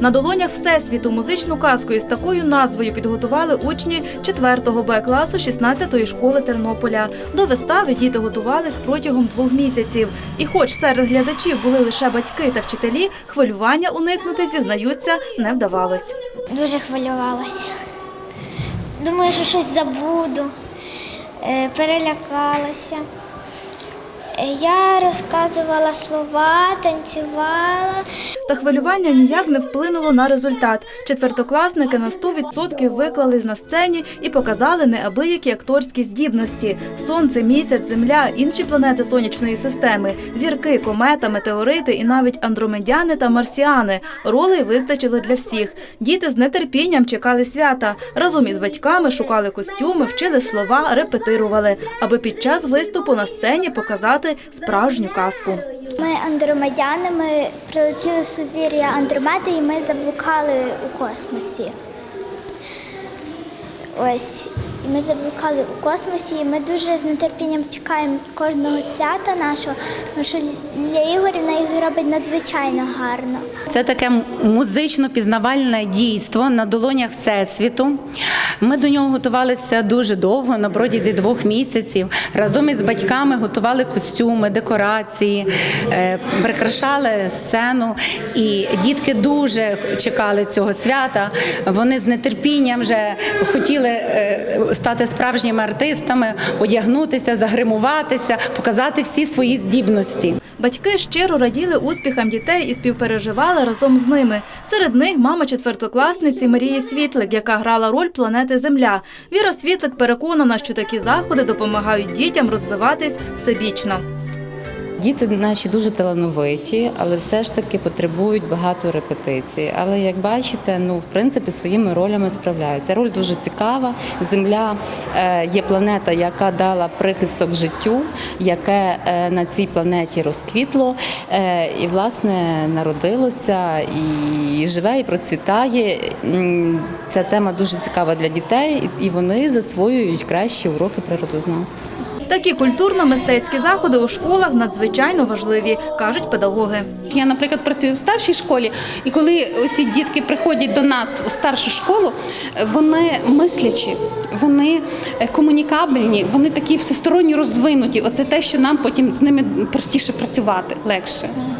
На долонях Всесвіту музичну казку із такою назвою підготували учні 4-го Б класу 16-ї школи Тернополя. До вистави діти готувались протягом двох місяців. І хоч серед глядачів були лише батьки та вчителі, хвилювання уникнути, зізнаються, не вдавалось. Дуже хвилювалася. Думаю, що щось забуду, Е, перелякалася. Е, Я розказувала слова, танцювала. Та хвилювання ніяк не вплинуло на результат. Четвертокласники на 100% виклались на сцені і показали неабиякі акторські здібності: сонце, місяць, земля, інші планети сонячної системи, зірки, комета, метеорити і навіть андромедяни та марсіани. Ролей вистачило для всіх. Діти з нетерпінням чекали свята. Разом із батьками шукали костюми, вчили слова, репетирували, аби під час виступу на сцені показати справжню казку. Ми андромедяни, ми прилетіли з сузір'я Андромеди і ми заблукали у космосі. Ось. І ми заблукали у космосі, і ми дуже з нетерпінням чекаємо кожного свята нашого, тому що Лілія Ігорівна їх робить надзвичайно гарно. Це таке музично-пізнавальне дійство на долонях Всесвіту. Ми до нього готувалися дуже довго, на протязі двох місяців. Разом із батьками готували костюми, декорації, е, прикрашали сцену. І дітки дуже чекали цього свята. Вони з нетерпінням вже хотіли е, стати справжніми артистами, одягнутися, загримуватися, показати всі свої здібності. Батьки щиро раділи успіхам дітей і співпереживали разом з ними. Серед них мама четвертокласниці Марії Світлик, яка грала роль планети Земля. Віра Світлик переконана, що такі заходи допомагають дітям розвиватись всебічно. Діти наші дуже талановиті, але все ж таки потребують багато репетицій. Але як бачите, ну в принципі своїми ролями справляються. Роль дуже цікава. Земля е, є планета, яка дала прихисток життю, яке е, на цій планеті розквітло е, і власне народилося і живе, і процвітає. Ця тема дуже цікава для дітей, і вони засвоюють кращі уроки природознавства. Такі культурно-мистецькі заходи у школах надзвичайно важливі, кажуть педагоги. Я, наприклад, працюю в старшій школі, і коли ці дітки приходять до нас у старшу школу, вони мислячі, вони е, комунікабельні, вони такі всесторонньо розвинуті. Оце те, що нам потім з ними простіше працювати легше.